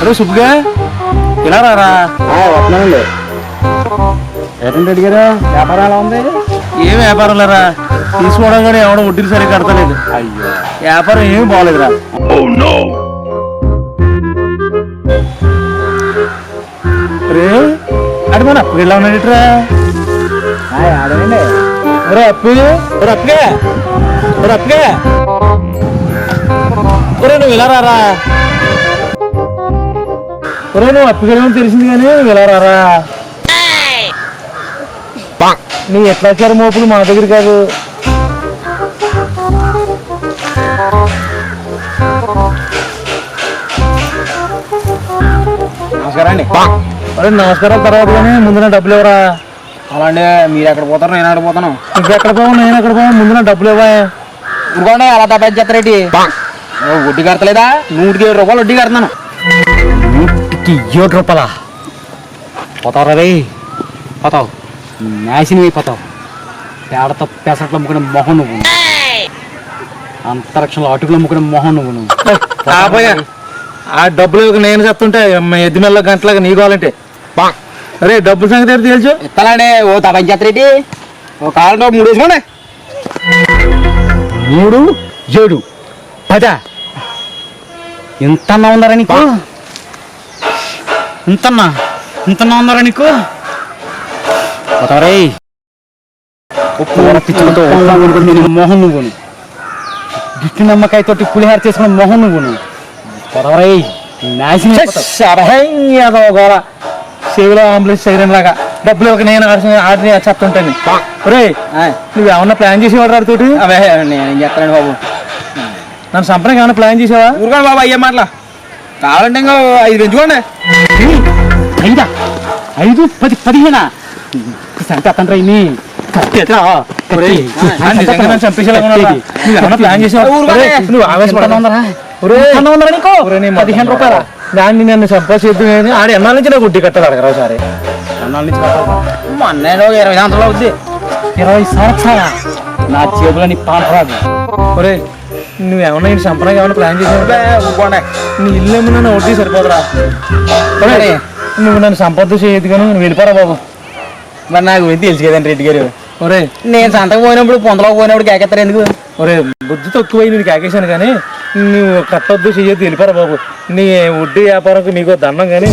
అరే సుబ్బుగా ఇలా రారా? వస్తున్నానండి. ఏంటంటే అడిగారా వ్యాపారం ఎలా ఉంది? ఏం వ్యాపారం లేరా? తీసుకోవడం కానీ ఎవడో వడ్డీలు సరిగ్గా కడతలేదు. అయ్యో. వ్యాపారం ఏమీ బాగోలేదురా మన అప్పు ఇలా ఒరే అప్పు. ఒరే అప్పుగా. ఒరే అప్పుగా. ఒరే నువ్వు ఇలా రారా? ఒరే నువ్వు అప్పుగా తెలిసింది కానీ నువ్వు ఇలా రారా? నీ ఎట్లా వచ్చారు మోపులు మా దగ్గర కాదు? నమస్కారం అండి. ఒరే నమస్కారం తర్వాత కానీ ముందు నా డబ్బులు ఇవ్వరా అలా అండి మీరు ఎక్కడ పోతారు నేను ఎక్కడ పోతాను. ఇంకెక్కడ పోవు? నేను ఎక్కడ పోవు? ముందు నా డబ్బులు ఇవ్వా. ఇంకోండి అలా తప్ప చేస్తారేటి వడ్డీ కడతలేదా? నూటికి ఏడు రూపాయలు వడ్డీ కడుతున్నాను. నూటికి ఏడు రూపాయల? పోతావు రవి పోతావు. నాశనం అయిపోతావు పేడతో పెసట్లు అమ్ముకునే మొహం నువ్వు. అంతరిక్షంలో అటుకులు అమ్ముకునే మొహం నువ్వు. నువ్వు ఆ డబ్బులు నేను చెప్తుంటే ఎద్దు మెల్ల గంటలాగా నీ కావాలంటే అరే డబ్బుల సంగతి తెలుసు? ఇస్తానండి ఓ తప్ప చేస్తారేటి ఓ కాలంలో మూడు వేసుకోండి. మూడు ఏడు. పద. ఇంతన్నా ఉన్నారా నీకు? ఇంతన్నా ఇంతన్నా ఉన్నారా నీకు? కొనుక్కొని తినే మొహం నువ్వు. గిట్టి నమ్మకాయ తోటి పులిహార చేసుకున్న మొహం నువ్వు. పోతావరే నాశనం అయిపోతావు. గోళ చెవిలో అంబులెన్స్ సైరన్ లాగా. డబ్బులు ఇవ్వక నేను ఆడిని చెప్తుంటాను ఆయ్. నువ్వు ఏమన్నా ప్లాన్ చేసేవాడు ఆడితోటి అవే నేను ఏం చేస్తానండి బాబు. నన్ను సంపడానికి ఏమన్నా ప్లాన్ చేసావా? ఊరుకోండి బాబు అయ్యే మాటల. కావాలంటే ఇంకా ఐదు పెంచుకోండి ఐదా? ఐదు? పది పదిహేనా? సంత అతండ్రా ఇన్ని. ప్లాన్ చేసావా? నువ్వు నీ పదిహేను రూపాయలు? దాన్ని నన్ను సంపాదించద్దు కానీ ఆడ ఎన్నాళ్ళ నుంచి నాకు గుడ్డి కట్టాలి? అడగరా ఒకసారి. ఇరవై సంవత్సరాలు అవుద్ది. ఇరవై సంవత్సరాల? నా చేతిలో నీ పాట రాదు. ఒరే నువ్వు ఏమన్నా ఈ సంపడానికి ఏమన్నా ప్లాన్ చేసావా? నీ ఇల్లు ఏమన్నా నా వడ్డీ సరిపోదురా. నువ్వు నన్ను సంపద చేయదు కానీ నువ్వు వెళ్ళిపోరా బాబు. మరి నాకు తెలుసు కదండి రెడ్డి గారు. ఒరే. నేను సంతకు పోయినప్పుడు పొందలోకి పోయినప్పుడు కేకెత్తారు ఎందుకు? ఒరే బుద్ధి తక్కువై నీకు ఆకేశాను కానీ నువ్వు కట్టొద్దు చెయ్యొద్దు వెళ్ళిపోరా బాబు. నీ వడ్డీ వ్యాపారం నీకు దండం కానీ.